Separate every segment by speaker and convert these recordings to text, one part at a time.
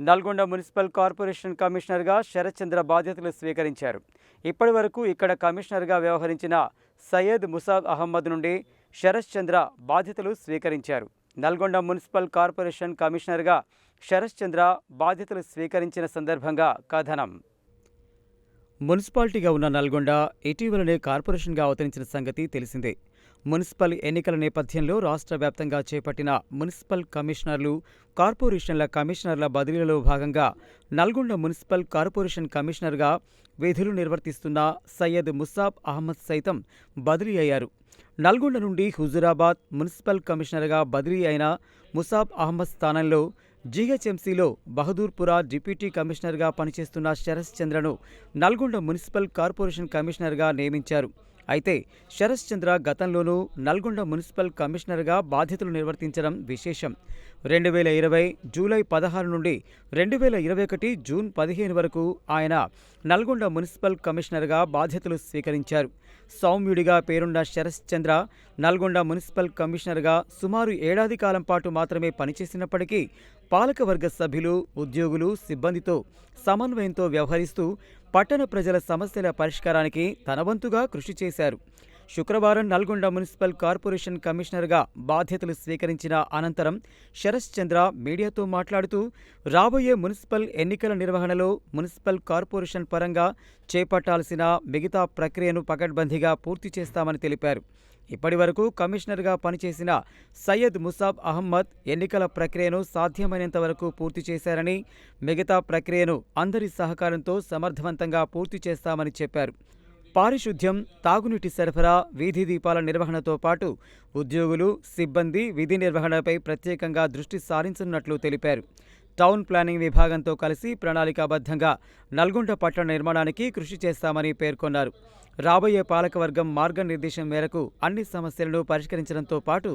Speaker 1: Nalgonda municipal corporation కమిషనర్గా శరత్చంద్ర బాధ్యతలు స్వీకరించారు. ఇప్పటి వరకు ఇక్కడ కమిషనర్గా వ్యవహరించిన సయ్యద్ ముసాబ్ అహ్మద్ నుండి శరత్చంద్ర బాధ్యతలు స్వీకరించారు. నల్గొండ మున్సిపల్ కార్పొరేషన్ కమిషనర్గా శరత్చంద్ర బాధ్యతలు స్వీకరించిన సందర్భంగా కథనం. మున్సిపాలిటీగా ఉన్న నల్గొండ ఇటీవలనే కార్పొరేషన్గా అవతరించిన సంగతి తెలిసిందే. మున్సిపల్ ఎన్నికల నేపథ్యంలో రాష్ట్ర వ్యాప్తంగా చేపట్టిన మున్సిపల్ కమిషనర్లు కార్పొరేషన్ల కమిషనర్ల బదిలీలో భాగంగా నల్గొండ మున్సిపల్ కార్పొరేషన్ కమిషనర్గా విధులు నిర్వర్తిస్తున్న సయ్యద్ ముసాబ్ అహ్మద్ సైతం బదిలీ అయ్యారు. నల్గొండ నుండి హుజురాబాద్ మున్సిపల్ కమిషనర్గా బదిలీ అయిన ముసాబ్ అహ్మద్ స్థానంలో జీహెచ్ఎంసీలో బహదూర్పురా డిప్యూటీ కమిషనర్గా పనిచేస్తున్న శరత్ చంద్రను నల్గొండ మున్సిపల్ కార్పొరేషన్ కమిషనర్గా నియమించారు. అయితే శరత్ చంద్ర గతంలోనూ నల్గొండ మున్సిపల్ కమిషనర్గా బాధ్యతలు నిర్వర్తించడం విశేషం. రెండు వేల ఇరవై జూలై పదహారు నుండి రెండు వేల ఇరవై ఒకటి జూన్ పదిహేను వరకు ఆయన నల్గొండ మున్సిపల్ కమిషనర్గా బాధ్యతలు స్వీకరించారు. సౌమ్యుడిగా పేరున్న శరత్ చంద్ర నల్గొండ మున్సిపల్ కమిషనర్గా సుమారు ఏడాది కాలం పాటు మాత్రమే పనిచేసినప్పటికీ పాలకవర్గ సభ్యులు ఉద్యోగులు సిబ్బందితో సమన్వయంతో వ్యవహరిస్తూ పట్టణ ప్రజల సమస్యల పరిష్కారానికి తన వంతుగా కృషి చేశారు. శుక్రవారం నల్గొండ మున్సిపల్ కార్పొరేషన్ కమిషనర్గా బాధ్యతలు స్వీకరించిన అనంతరం శరత్ చంద్ర మీడియాతో మాట్లాడుతూ రాబోయే మున్సిపల్ ఎన్నికల నిర్వహణలో మున్సిపల్ కార్పొరేషన్ పరంగా చేపట్టాల్సిన మిగతా ప్రక్రియను పకడ్బందీగా పూర్తి చేస్తామని తెలిపారు. ఇప్పటివరకు కమిషనర్గా పనిచేసిన సయ్యద్ ముసాబ్ అహ్మద్ ఎన్నికల ప్రక్రియను సాధ్యమైనంత వరకు పూర్తి చేశారని మిగతా ప్రక్రియను అందరి సహకారంతో సమర్థవంతంగా పూర్తి చేస్తామని చెప్పారు. పారిశుద్ధ్యం తాగునీటి సరఫరా వీధి దీపాల నిర్వహణతో పాటు ఉద్యోగులు సిబ్బంది విధి నిర్వహణపై ప్రత్యేకంగా దృష్టి సారించనున్నట్లు తెలిపారు. టౌన్ ప్లానింగ్ విభాగంతో కలిసి ప్రణాళికాబద్ధంగా నల్గొండ పట్టణ నిర్మాణానికి కృషి చేస్తామని పేర్కొన్నారు. రాబోయే పాలకవర్గం మార్గనిర్దేశం మేరకు అన్ని సమస్యలను పరిష్కరించడంతో పాటు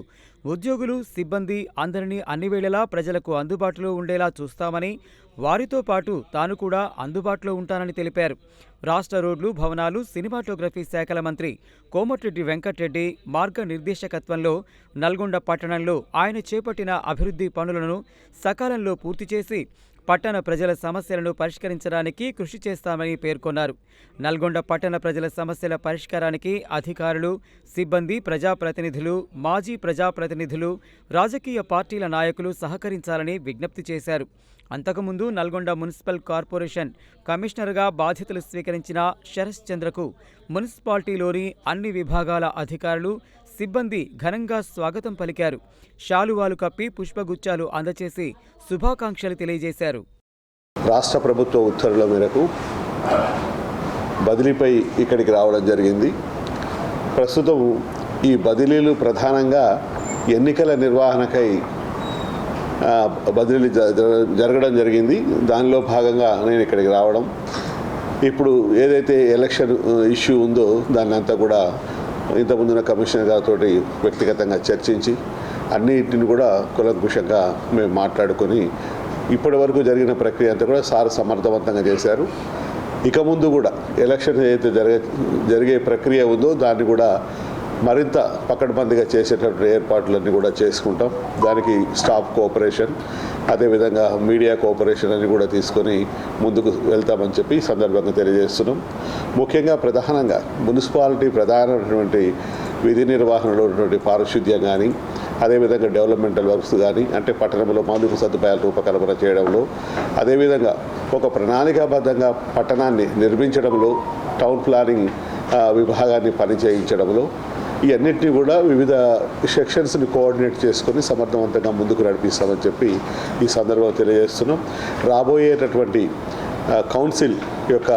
Speaker 1: ఉద్యోగులు సిబ్బంది అందరినీ అన్ని వేళలా ప్రజలకు అందుబాటులో ఉండేలా చూస్తామని వారితో పాటు తాను కూడా అందుబాటులో ఉంటానని తెలిపారు. రాష్ట్ర రోడ్లు భవనాలు సినిమాటోగ్రఫీ శాఖల మంత్రి కోమటిరెడ్డి వెంకటరెడ్డి మార్గనిర్దేశకత్వంలో నల్గొండ పట్టణంలో ఆయన చేపట్టిన అభివృద్ధి పనులను సకాలంలో పూర్తి చేసి పట్టణ ప్రజల సమస్యలను పరిష్కరించడానికి కృషి చేస్తామని పేర్కొన్నారు. నల్గొండ పట్టణ ప్రజల సమస్యల పరిష్కారానికి అధికారులు సిబ్బంది ప్రజాప్రతినిధులు మాజీ ప్రజాప్రతినిధులు రాజకీయ పార్టీల నాయకులు సహకరించాలని విజ్ఞప్తి చేశారు. అంతకుముందు నల్గొండ మున్సిపల్ కార్పొరేషన్ కమిషనర్గా బాధ్యతలు స్వీకరించిన శరత్ చంద్రకు మున్సిపాలిటీలోని అన్ని విభాగాల అధికారులు సిబ్బంది ఘనంగా స్వాగతం పలికారు. శాలువాలు కప్పి పుష్పగుచ్చాలు అందచేసి శుభాకాంక్షలు తెలియజేశారు.
Speaker 2: రాష్ట్ర ప్రభుత్వ ఉత్తర్వుల మేరకు బదిలీపై ఇక్కడికి రావడం జరిగింది. ప్రస్తుతం ఈ బదిలీలు ప్రధానంగా ఎన్నికల నిర్వహణకై బదిలీలు జ- జరగడం జరిగింది. దానిలో భాగంగా నేను ఇక్కడికి రావడం. ఇప్పుడు ఏదైతే ఎలక్షన్ ఇష్యూ ఉందో దాన్ని అంతా కూడా ఇంతకుముందున కమిషనర్ గారితో వ్యక్తిగతంగా చర్చించి అన్నిటిని కూడా కులంకుషంగా మేము మాట్లాడుకొని ఇప్పటి వరకు జరిగిన ప్రక్రియ అంతా కూడా సార్ సమర్థవంతంగా చేశారు. ఇక ముందు కూడా ఎలక్షన్ ఏదైతే జరిగే జరిగే ప్రక్రియ ఉందో దాన్ని కూడా మరింత పకడ్బందీగా చేసేటటువంటి ఏర్పాట్లన్నీ కూడా చేసుకుంటాం. దానికి స్టాఫ్ కోఆపరేషన్ అదేవిధంగా మీడియా కోఆపరేషన్ అని కూడా తీసుకొని ముందుకు వెళ్తామని చెప్పి సందర్భంగా తెలియజేస్తున్నాం. ముఖ్యంగా ప్రధానంగా మున్సిపాలిటీ ప్రధానమైనటువంటి విధి నిర్వహణలో ఉన్నటువంటి పారిశుద్ధ్యం కానీ అదేవిధంగా డెవలప్మెంటల్ వర్క్స్ కానీ అంటే పట్టణంలో మౌలిక సదుపాయాల రూపకల్పన చేయడంలో అదేవిధంగా ఒక ప్రణాళికాబద్ధంగా పట్టణాన్ని నిర్మించడంలో టౌన్ ప్లానింగ్ విభాగాన్ని పనిచేయించడంలో ఇవన్నింటినీ కూడా వివిధ సెక్షన్స్ని కోఆర్డినేట్ చేసుకొని సమర్థవంతంగా ముందుకు నడిపిస్తామని చెప్పి ఈ సందర్భంగా తెలియజేస్తున్నాం. రాబోయేటటువంటి కౌన్సిల్ యొక్క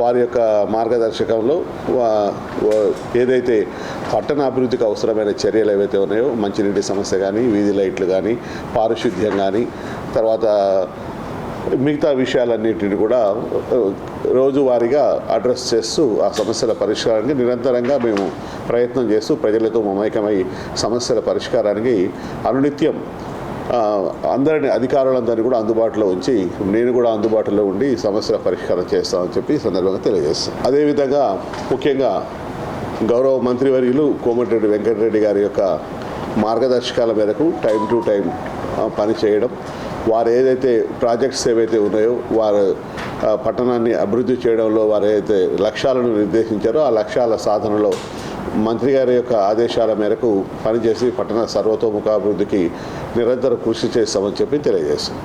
Speaker 2: వారి యొక్క మార్గదర్శకంలో ఏదైతే పట్టణ అభివృద్ధికి అవసరమైన చర్యలు ఏవైతే ఉన్నాయో మంచినీటి సమస్య కానీ వీధి లైట్లు కానీ పారిశుద్ధ్యం కానీ తర్వాత మిగతా విషయాలన్నింటిని కూడా రోజువారీగా అడ్రస్ చేస్తూ ఆ సమస్యల పరిష్కారానికి నిరంతరంగా మేము ప్రయత్నం చేస్తూ ప్రజలతో మమైకమై సమస్యల పరిష్కారానికి అనునిత్యం అందరిని అధికారులందరినీ కూడా అందుబాటులో ఉంచి నేను కూడా అందుబాటులో ఉండి సమస్యల పరిష్కారం చేస్తామని చెప్పి సందర్భంగా తెలియజేస్తాను అదేవిధంగా ముఖ్యంగా గౌరవ మంత్రివర్యులు కోమటిరెడ్డి వెంకటరెడ్డి గారి యొక్క మార్గదర్శకాల మేరకు టైం టు టైం పనిచేయడం వారు ఏదైతే ప్రాజెక్ట్స్ ఏవైతే ఉన్నాయో వారు పట్టణాన్ని అభివృద్ధి చేయడంలో వారు ఏదైతే లక్ష్యాలను నిర్దేశించారో ఆ లక్ష్యాల సాధనలో మంత్రి గారి యొక్క ఆదేశాల మేరకు పనిచేసి పట్టణ సర్వతోముఖాభివృద్ధికి నిరంతరం కృషి చేస్తామని చెప్పి తెలియజేస్తుంది